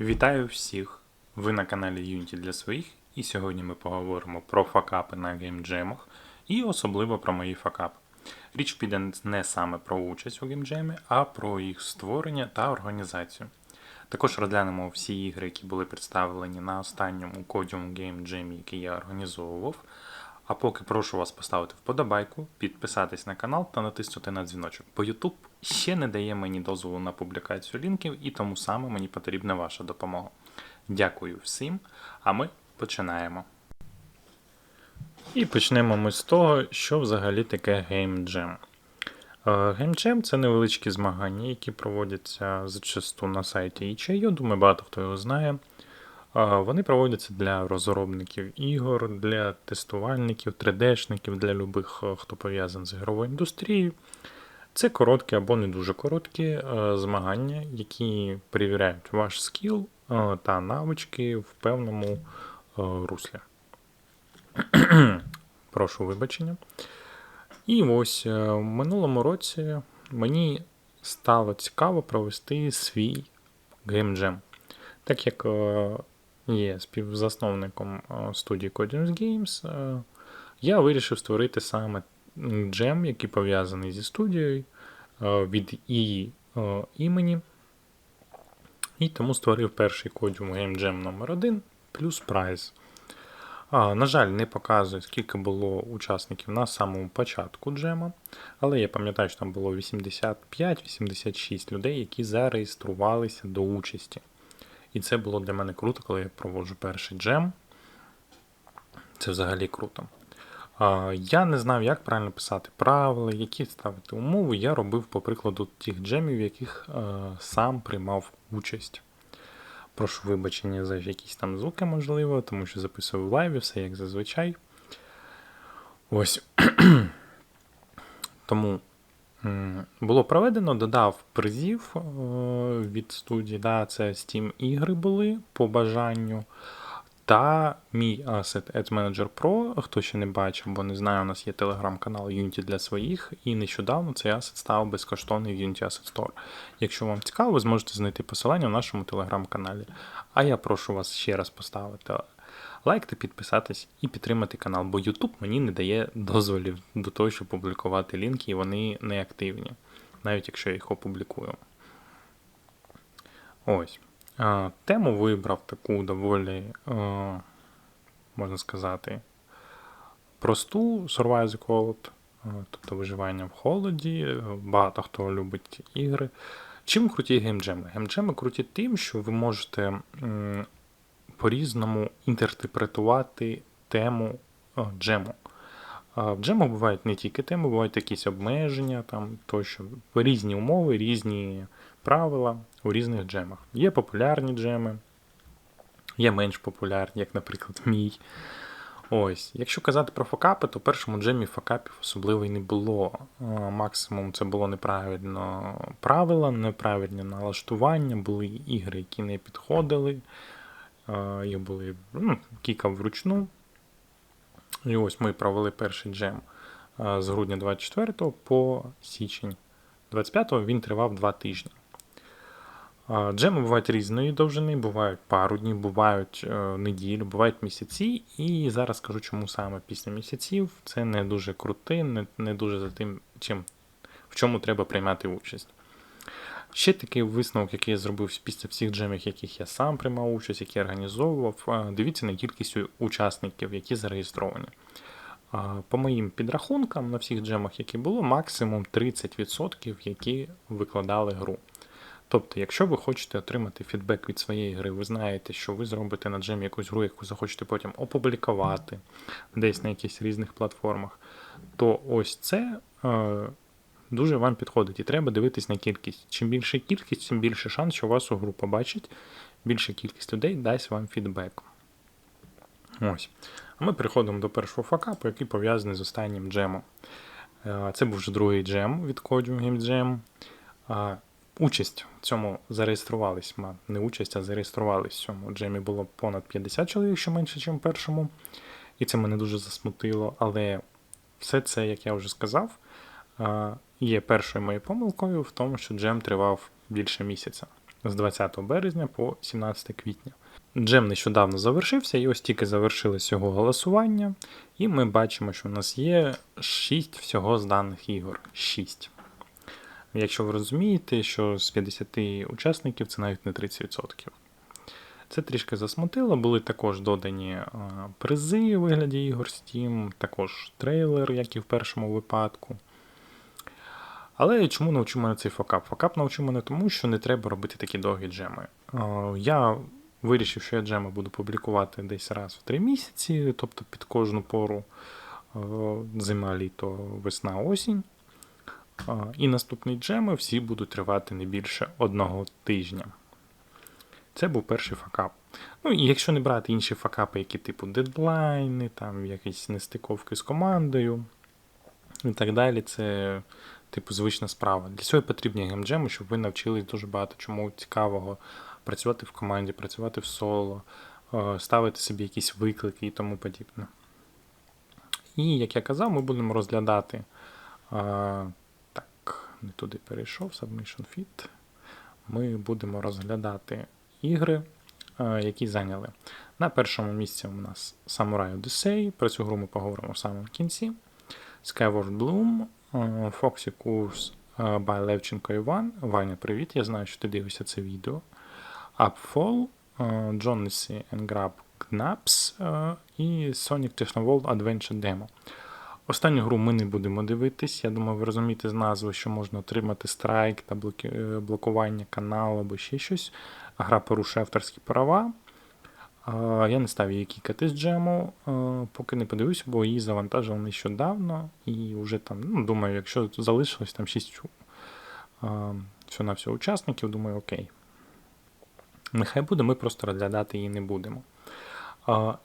Вітаю всіх! Ви на каналі Unity для своїх, і сьогодні ми поговоримо про факапи на геймджемах і особливо про мої факапи. Річ піде не саме про участь у геймджемі, а про їх створення та організацію. Також розглянемо всі ігри, які були представлені на останньому Codium Game Jam, який я організовував. А поки прошу вас поставити вподобайку, підписатись на канал та натиснути на дзвіночок, бо YouTube ще не дає мені дозволу на публікацію лінків, і тому саме мені потрібна ваша допомога. Дякую всім, а ми починаємо. І почнемо ми з того, що взагалі таке Game Jam. Е, Game Jam – це невеличкі змагання, які проводяться зачасту на сайті itch.io, думаю, багато хто його знає. Вони проводяться для розробників ігор, для тестувальників, 3D-шників, для любих, е, хто пов'язаний з ігровою індустрією. Це короткі або не дуже короткі е, змагання, які перевіряють ваш скіл е, та навички в певному руслі. Прошу вибачення. І ось в минулому році мені стало цікаво провести свій геймджем. Так як є співзасновником е, студії Codiums Games, е, я вирішив створити саме джем, який пов'язаний зі студією е, від її імені. І тому створив перший Codium Game Jam номер 1 плюс прайз. А, на жаль, не показує, скільки було учасників на самому початку джема, але я пам'ятаю, що там було 85-86 людей, які зареєструвалися до участі. І це було для мене круто, коли я проводжу перший джем. Це взагалі круто. Я не знав, як правильно писати правила, які ставити умови. Я робив по прикладу тих джемів, в яких е, сам приймав участь. Прошу вибачення за якісь там звуки, можливо, тому що записую в лайві, все як зазвичай. Ось. Тому було проведено, додав призів е, від студії. Да, це Steam ігри були по бажанню. Та мій Asset Ads Manager Pro, хто ще не бачив, бо не знає, у нас є телеграм-канал Unity для своїх, і нещодавно цей асет став безкоштовний в Unity Asset Store. Якщо вам цікаво, ви зможете знайти посилання в нашому телеграм-каналі. А я прошу вас ще раз поставити лайк та підписатись і підтримати канал, бо YouTube мені не дає дозволів до того, щоб публікувати лінки, і вони не активні, навіть якщо я їх опублікую. Ось. Тему вибрав таку доволі, можна сказати, просту Survive Cold, тобто виживання в холоді. Багато хто любить ігри. Чим круті геймджеми? Геймджеми круті тим, що ви можете по-різному інтерпретувати тему джему. В джему бувають не тільки теми, бувають якісь обмеження, там тощо різні умови, різні правила у різних джемах. Є популярні джеми, є менш популярні, як, наприклад, мій. Ось, якщо казати про факапи, то в першому джемі факапів особливо і не було. Максимум це було неправильно правила, неправильне налаштування, були ігри, які не підходили. Їх були ну, кілька вручну. І ось ми провели перший джем з грудня 24 по січень 25 він тривав 2 тижні. Джеми бувають різної довжини, бувають пару днів, бувають е, неділі, бувають місяці. І зараз скажу, чому саме після місяців це не дуже крути, не, не дуже за тим, чим, в чому треба приймати участь. Ще такий висновок, який я зробив після всіх джемів, яких я сам приймав участь, які я організовував. Дивіться на кількість учасників, які зареєстровані. По моїм підрахункам на всіх джемах, які було, максимум 30%, які викладали гру. Тобто, якщо ви хочете отримати фідбек від своєї гри, ви знаєте, що ви зробите на джемі якусь гру, яку захочете потім опублікувати десь на якихось різних платформах, то ось це е, дуже вам підходить. І треба дивитись на кількість. Чим більша кількість, тим більше шанс, що вас у гру побачить, більша кількість людей дасть вам фідбек. Ось. А ми переходимо до першого факапу, який пов'язаний з останнім джемом. Е, Це був вже другий джем від Codium Game Jam. Участь в цьому зареєструвались, не участь, а зареєструвались в цьому джемі було понад 50 чоловік, що менше, ніж в першому. І це мене дуже засмутило. Але все це, як я вже сказав, є першою моєю помилкою в тому, що джем тривав більше місяця. з 20 березня по 17 квітня. Джем нещодавно завершився, і ось тільки завершилось його голосування, і ми бачимо, що в нас є 6 всього зданих ігор. 6. Якщо ви розумієте, що з 50 учасників це навіть не 30%. Це трішки засмутило. Були також додані е, призи у вигляді ігор Steam, також трейлер, як і в першому випадку. Але чому навчив мене цей факап? Факап навчив мене тому, що не треба робити такі довгі джеми. Я вирішив, що я джеми буду публікувати десь раз в три місяці, тобто під кожну пору зима, літо, весна, осінь. І наступні джеми всі будуть тривати не більше одного тижня. Це був перший факап. Ну і якщо не брати інші факапи, які типу дедлайни, там якісь нестиковки з командою і так далі, це типу звична справа. Для цього потрібні геймджеми, щоб ви навчились дуже багато чому цікавого працювати в команді, працювати в соло, е, ставити собі якісь виклики і тому подібне. І, як я казав, ми будемо розглядати. е, Так, не туди перейшов, Submission Fit. Ми будемо розглядати ігри, е, які зайняли. На першому місці у нас Samurai Odyssey. Про цю гру ми поговоримо в самому кінці. Skyward Bloom, е, Course е, by Левченко Іван. Ваня, привіт, я знаю, що ти дивишся це відео. Upfall, е, and Grab Knaps е, і Sonic Technoworld Adventure Demo. Останню гру ми не будемо дивитись. Я думаю, ви розумієте з назви, що можна отримати страйк та е, блокування каналу або ще щось. Гра порушує авторські права. Я не став її кікати з джему, поки не подивився, бо її завантажили нещодавно. І вже там, ну, думаю, якщо залишилось там 6 все на все учасників, думаю, окей. Нехай буде, ми просто розглядати її не будемо.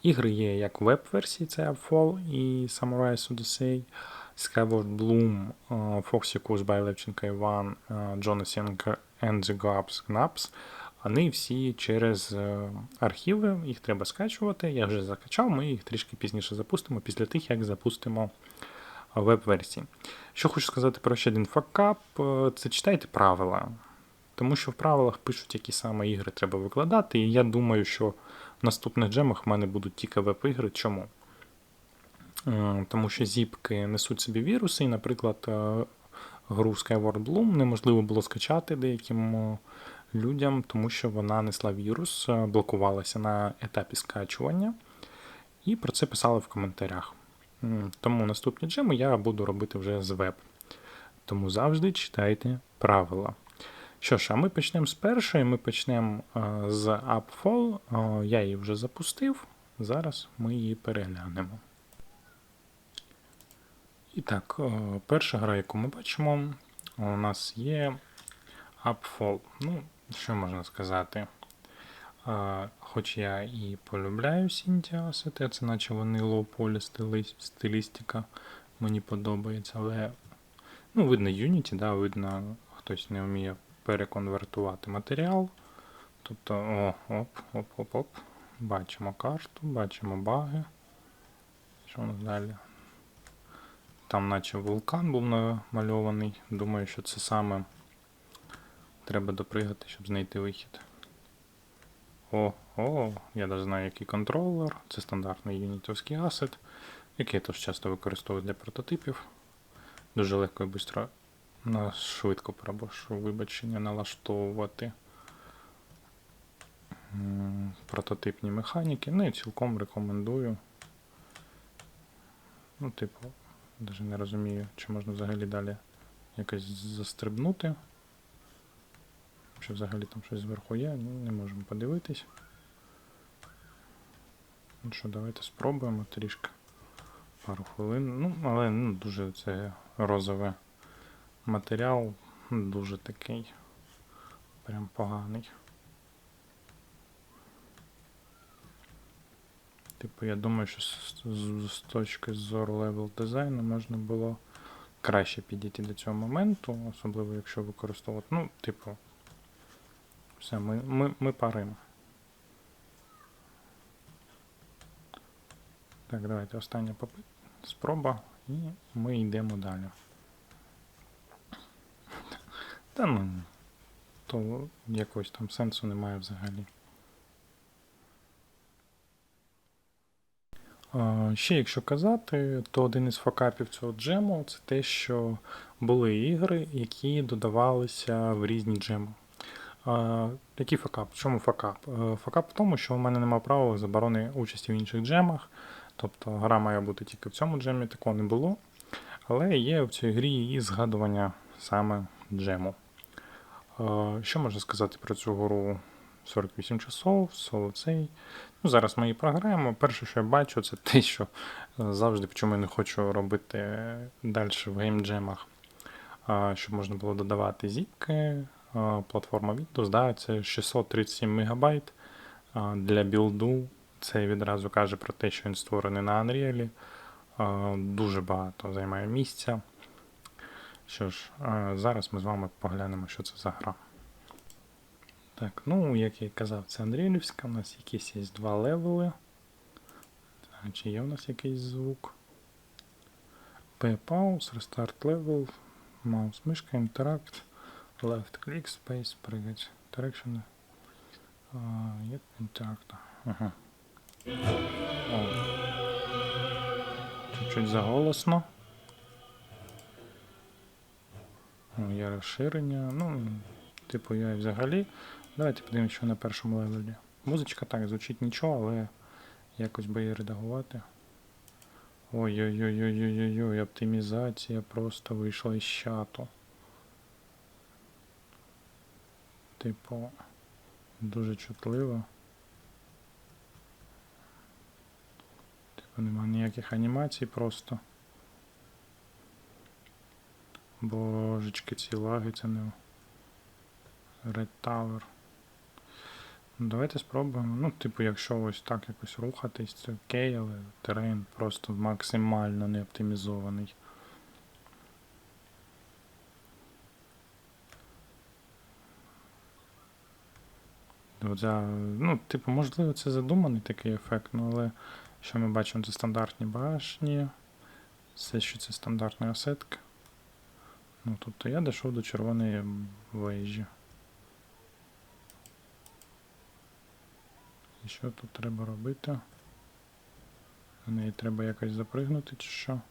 Ігри є як веб-версії, це Upfall і Samurai Odyssey, Skyward Bloom, Foxy Course by Левченка Іван, Jonathan and the Gaps Knaps. Вони всі через е, архіви, їх треба скачувати. Я вже закачав, ми їх трішки пізніше запустимо, після тих, як запустимо веб-версії. Що хочу сказати про ще один факап, е, це читайте правила. Тому що в правилах пишуть, які саме ігри треба викладати, і я думаю, що в наступних джемах в мене будуть тільки веб-ігри. Чому? Е, Тому що зіпки несуть собі віруси, і, наприклад, гру Skyward Bloom неможливо було скачати деяким людям, тому що вона несла вірус, е, блокувалася на етапі скачування, і про це писали в коментарях. Тому наступні джеми я буду робити вже з веб. Тому завжди читайте правила. Що ж, а ми почнемо з першої. Ми почнемо е, з Upfall. Е, Я її вже запустив. Зараз ми її переглянемо. І так, перша гра, яку ми бачимо, у нас є Upfall. Ну, що можна сказати? Хоч я і полюбляю Asset, це наче вони лоу-полі стилістика, мені подобається, але ну, видно Unity, да, видно, хтось не вміє переконвертувати матеріал. Тобто, о, оп, оп, оп, оп. Бачимо карту, бачимо баги. Що у нас далі? Там наче вулкан був намальований. Думаю, що це саме треба допригати, щоб знайти вихід. О, о, я навіть знаю, який контролер. Це стандартний юнітовський асет, який я теж часто використовую для прототипів. Дуже легко і швидко швидко прошу вибачення налаштовувати прототипні механіки. Ну і цілком рекомендую. Ну, типу, навіть не розумію, чи можна взагалі далі якось застрибнути. Чи взагалі там щось зверху є, ну, не можемо подивитись. Ну що, давайте спробуємо трішки. Пару хвилин. Ну, але ну, дуже це розове матеріал дуже такий. Прям поганий. Типу, я думаю, що з, з, з точки зору левел дизайну можна було краще підійти до цього моменту, особливо якщо використовувати. Ну, типу, все, ми, ми, ми паримо. Так, давайте остання спроба і ми йдемо далі. Та ну, то якогось там сенсу немає взагалі. Ще якщо казати, то один із факапів цього джему це те, що були ігри, які додавалися в різні джеми. Який факап? Чому факап? Е, Факап в тому, що у мене немає права заборони участі в інших джемах. Тобто гра має бути тільки в цьому джемі, такого не було. Але є в цій грі і згадування саме джему. Е, Що можна сказати про цю гру? 48 часов, соло цей. Ну, зараз ми її програємо. Перше, що я бачу, це те, що е, завжди чому я не хочу робити далі в геймджемах, щоб можна було додавати зіпки. Платформа Windows, да, це 637 МБ для білду. Це відразу каже про те, що він створений на Unreal. Дуже багато займає місця. Що ж, зараз ми з вами поглянемо, що це за гра. Так, ну, як я казав, це Андріївська, у нас якісь є два левели. Так, чи є у нас якийсь звук? P-Pause, Restart Level, маус, мишка, Interact, Left Click, Space, прыгать, Direction. А, Є Interact. Ага. Чуть-чуть заголосно. Є розширення. Ну, типу, я і взагалі. Давайте подивимося, що на першому левелі. Музичка так, звучить нічого, але якось би її редагувати. Ой-ой-ой-ой-ой-ой, оптимізація просто вийшла із чату. Типу, дуже чутливо. Типу, нема ніяких анімацій просто. Божечки, ці лаги, це не Red Tower. Ну, Давайте спробуємо. Ну, типу, якщо ось так якось рухатись, це окей, але терен просто максимально не оптимізований. Оця, ну, типу, можливо, це задуманий такий ефект, ну, але що ми бачимо, це стандартні башні. Все, що це стандартна осетка. Ну, тобто я дійшов до червоної вежі. І що тут треба робити? На неї треба якось запригнути чи що?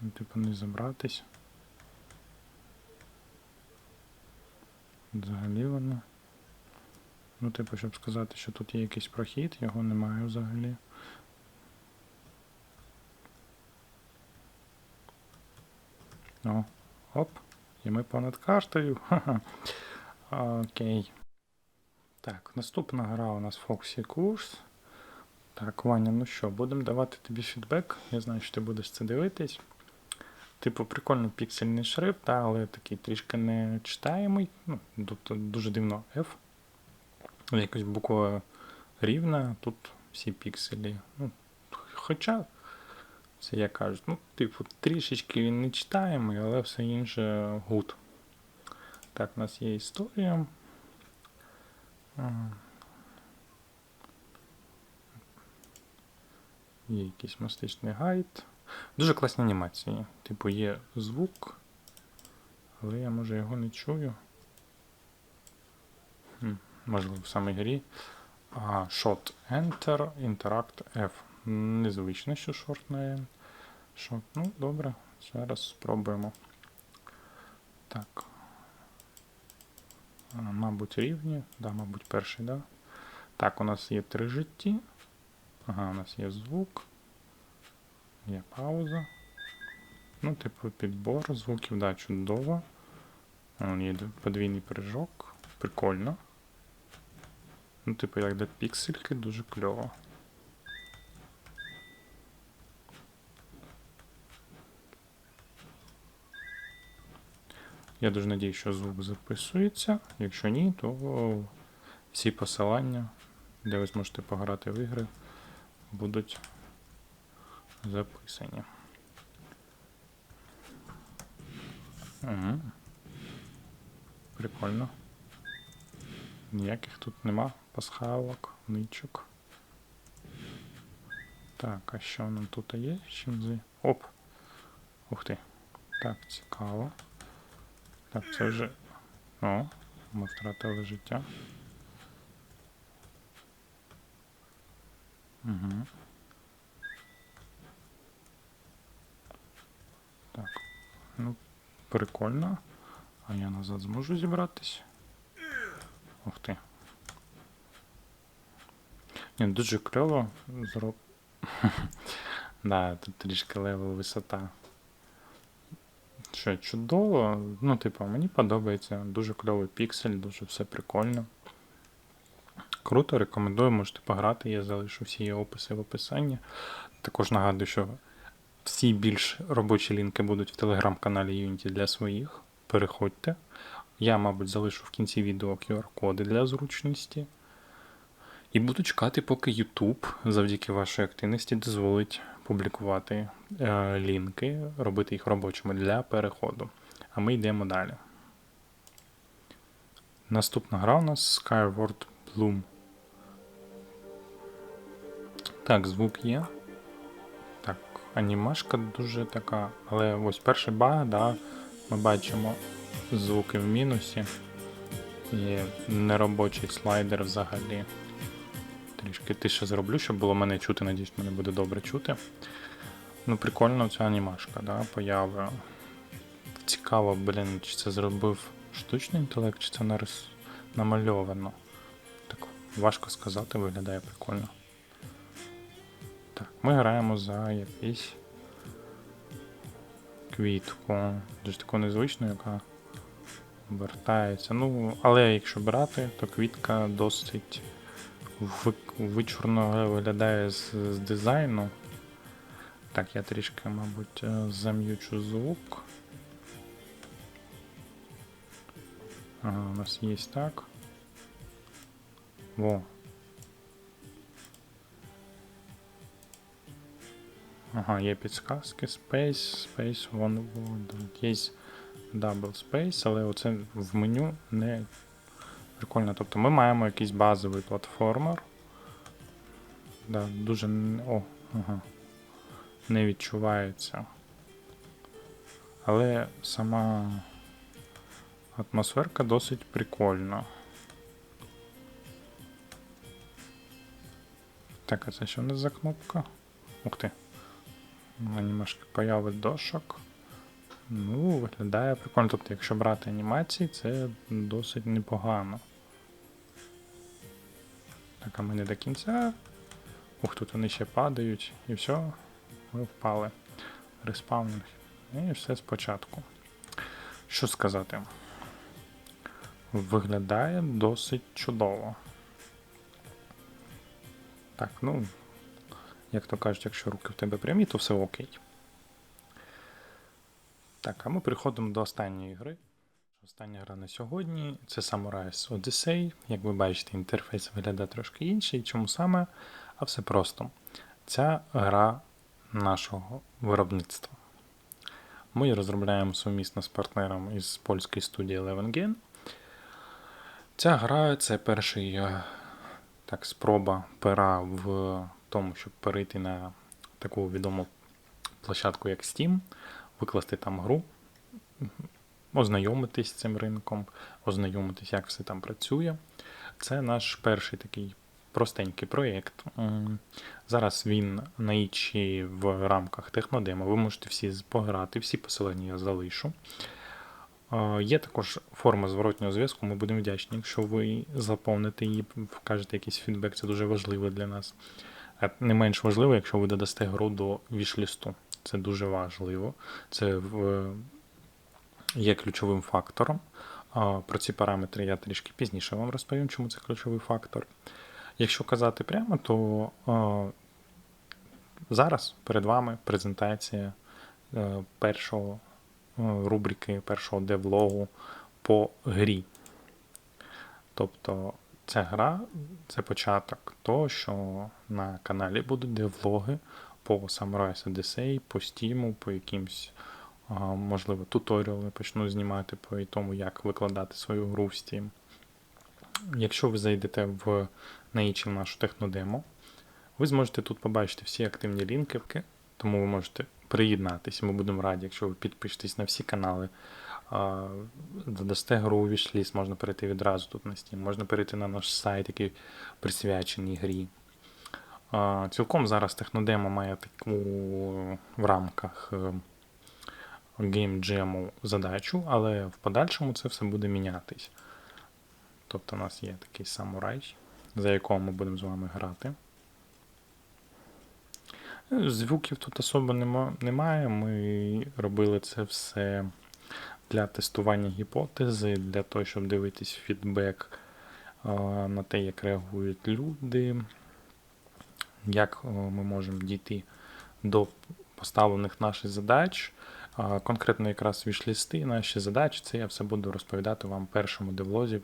Ну, Типу не забратись. Взагалі воно. Ну, типу, щоб сказати, що тут є якийсь прохід, його немає взагалі. О, оп. І ми понад картою. Ха-ха. Окей. Так, наступна гра у нас Foxy Курс. Так, Ваня, ну що, будемо давати тобі фідбек. Я знаю, що ти будеш це дивитись. Типу, прикольно піксельний шрифт, та, але такий трішки не читаємий. Ну, тобто дуже дивно F. Якось буква рівна, тут всі пікселі. Ну, хоча, це як кажуть, ну, типу, трішечки він не читаємий, але все інше гуд. Так, у нас є історія. Є якийсь мастичний гайд. Дуже класні анімації. Типу є звук, але я може його не чую. Можливо, в самій грі. А, Shot Enter, Interact F. Незвично, що шорт на N. Shot. Ну, добре, зараз спробуємо. Так. Мабуть, рівні. Да, мабуть, перший, да. Так, у нас є три житті. Ага, у нас є звук. Є пауза. Ну, типу, підбор звуків, да, чудово. Вон є подвійний прыжок. Прикольно. Ну, типу, як де піксельки, дуже кльово. Я дуже надію, що звук записується. Якщо ні, то всі посилання, де ви зможете пограти в ігри, будуть записані. Угу. Прикольно. Ніяких тут нема пасхалок, ничок. Так, а що нам тут є? Чим? Оп! Ух ти. Так, цікаво. Так, це вже. О, ми втратили життя. Угу. Ну, прикольно. А я назад зможу зібратись? Ух ти. Ні, дуже кльово зроб. да, тут трішки левел висота. Що, чудово. Ну, типу, мені подобається. Дуже кльовий піксель, дуже все прикольно. Круто, рекомендую, можете пограти, я залишу всі описи в описанні. Також нагадую, що всі більш робочі лінки будуть в телеграм-каналі Unity для своїх. Переходьте. Я, мабуть, залишу в кінці відео QR-коди для зручності. І буду чекати, поки YouTube завдяки вашій активності дозволить публікувати е, лінки, робити їх робочими для переходу. А ми йдемо далі. Наступна гра у нас Skyward Bloom. Так, звук є. Так, анімашка дуже така. Але ось перший баг, да, ми бачимо звуки в мінусі. І неробочий слайдер взагалі. Трішки тише зроблю, щоб було мене чути, надіюсь, мене буде добре чути. Ну, прикольно ця анімашка, да, поява. Цікаво, блін, чи це зробив штучний інтелект, чи це нарис... намальовано. Так важко сказати, виглядає прикольно. Так, ми граємо за якийсь квітку. Дуже таку незвичну, яка обертається. Ну, але якщо брати, то квітка досить ви- вичурно виглядає з, з дизайну. Так, я трішки, мабуть, е, зам'ючу звук. Ага, у нас є так. Во. Ага, є підсказки. Space, Space, One Word. Є Double Space, але оце в меню не прикольно. Тобто ми маємо якийсь базовий платформер. Да, дуже. О, ага. Не відчувається. Але сама атмосферка досить прикольна. Так, а це що у нас за кнопка? Ух ти. Анімашки появи дошок. Ну, виглядає прикольно. Тобто, якщо брати анімації, це досить непогано. Так, а ми до кінця. Ух, тут вони ще падають, і все, ми впали. Респаунинг. І все спочатку. Що сказати? Виглядає досить чудово. Так, ну, як то кажуть, якщо руки в тебе прямі, то все окей. Так, а ми переходимо до останньої гри. Остання гра на сьогодні це Samurai Odyssey. Як ви бачите, інтерфейс виглядає трошки інший. Чому саме? А все просто. Ця гра нашого виробництва. Ми її розробляємо сумісно з партнером із польської студії Eleven Gen. Ця гра це перший е, так, спроба пера в тому, щоб перейти на таку відому площадку, як Steam, викласти там гру, ознайомитись з цим ринком, ознайомитись, як все там працює. Це наш перший такий простенький проєкт. Зараз він на ічі в рамках технодемо. Ви можете всі пограти, всі посилання я залишу. Е, Є також форма зворотнього зв'язку. Ми будемо вдячні, якщо ви заповните її, вкажете якийсь фідбек, це дуже важливо для нас. А Не менш важливо, якщо ви додасте гру до вішлісту. Це дуже важливо. Це в, є ключовим фактором. Про ці параметри я трішки пізніше вам розповім, чому це ключовий фактор. Якщо казати прямо, то зараз перед вами презентація е, першого е, рубрики, першого девлогу по грі. Тобто ця гра це початок того, що на каналі будуть девлоги по Samurai Odyssey, по Steam, по якимсь, можливо, туторіали почну знімати по тому, як викладати свою гру в Steam. Якщо ви зайдете в наїчі нашу технодемо, ви зможете тут побачити всі активні лінки, тому ви можете приєднатися. Ми будемо раді, якщо ви підпишетесь на всі канали. Додасте гру у вішліст, можна перейти відразу тут на Steam, можна перейти на наш сайт, який присвячений грі. Цілком зараз технодемо має таку в рамках геймджему задачу, але в подальшому це все буде мінятись. Тобто у нас є такий самурай, за якого ми будемо з вами грати. Е, Звуків тут особо нема, немає. Ми робили це все для тестування гіпотези, для того, щоб дивитись фідбек на те, як реагують люди, як ми можемо дійти до поставлених наших задач. Конкретно якраз вішлісти, наші задачі, це я все буду розповідати вам першому девлозі,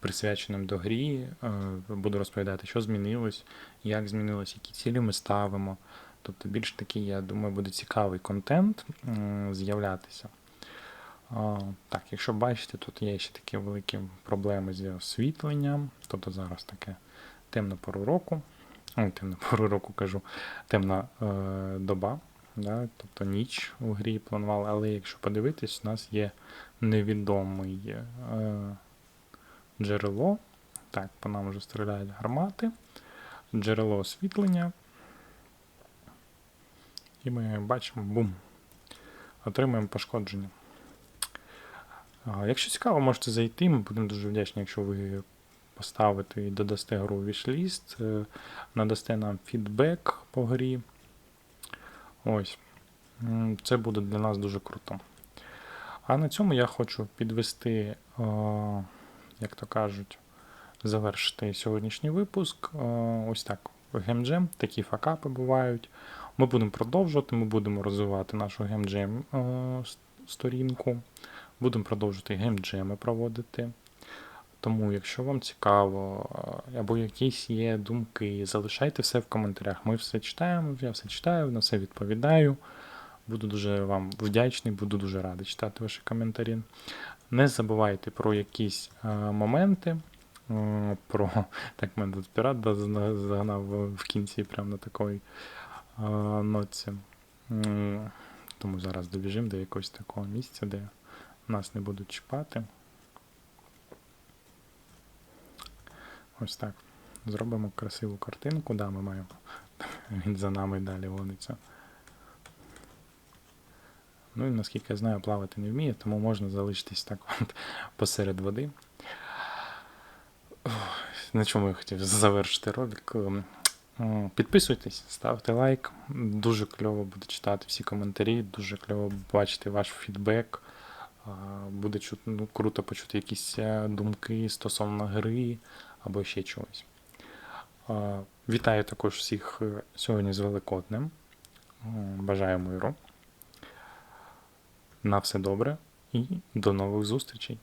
присвяченим до грі. Е, Буду розповідати, що змінилось, як змінилось, які цілі ми ставимо. Тобто більш такий, я думаю, буде цікавий контент з'являтися. Так, якщо бачите, тут є ще такі великі проблеми з освітленням. Тобто зараз таке темна пору року. Ой, темна пору року кажу, темна е, доба. Да? Тобто ніч у грі планували, але якщо подивитись, у нас є невідомий е, джерело. Так, по нам вже стріляють гармати. Джерело освітлення. І ми бачимо бум. Отримуємо пошкодження. Якщо цікаво, можете зайти. Ми будемо дуже вдячні, якщо ви поставите і додасте гру вішліст, е, надасте нам фідбек по грі. Ось. Це буде для нас дуже круто. А на цьому я хочу підвести, е, як то кажуть, завершити сьогоднішній випуск. Е, Ось так. Гемджем, такі факапи бувають. Ми будемо продовжувати, ми будемо розвивати нашу гемджем сторінку. Будемо продовжувати геймджеми проводити. Тому, якщо вам цікаво, е, або якісь є думки, залишайте все в коментарях. Ми все читаємо, я все читаю, на все відповідаю. Буду дуже вам вдячний, буду дуже радий читати ваші коментарі. Не забувайте про якісь е, моменти. е, Про так мене тут пірат загнав в кінці, прямо на такої е, ноці. М, Тому зараз добіжимо до якогось такого місця, де нас не будуть чіпати. Ось так. Зробимо красиву картинку. Да, ми маємо. Він за нами далі гониться. Ну і наскільки я знаю, плавати не вміє, тому можна залишитись так от посеред води. На чому я хотів завершити ролик. Ем, Підписуйтесь, ставте лайк. Дуже кльово буде читати всі коментарі, дуже кльово бачити ваш фідбек. Буде ну, круто почути якісь е, думки стосовно гри або ще чогось. Вітаю також всіх е, сьогодні з Великоднем. Бажаю миру. На все добре і до нових зустрічей.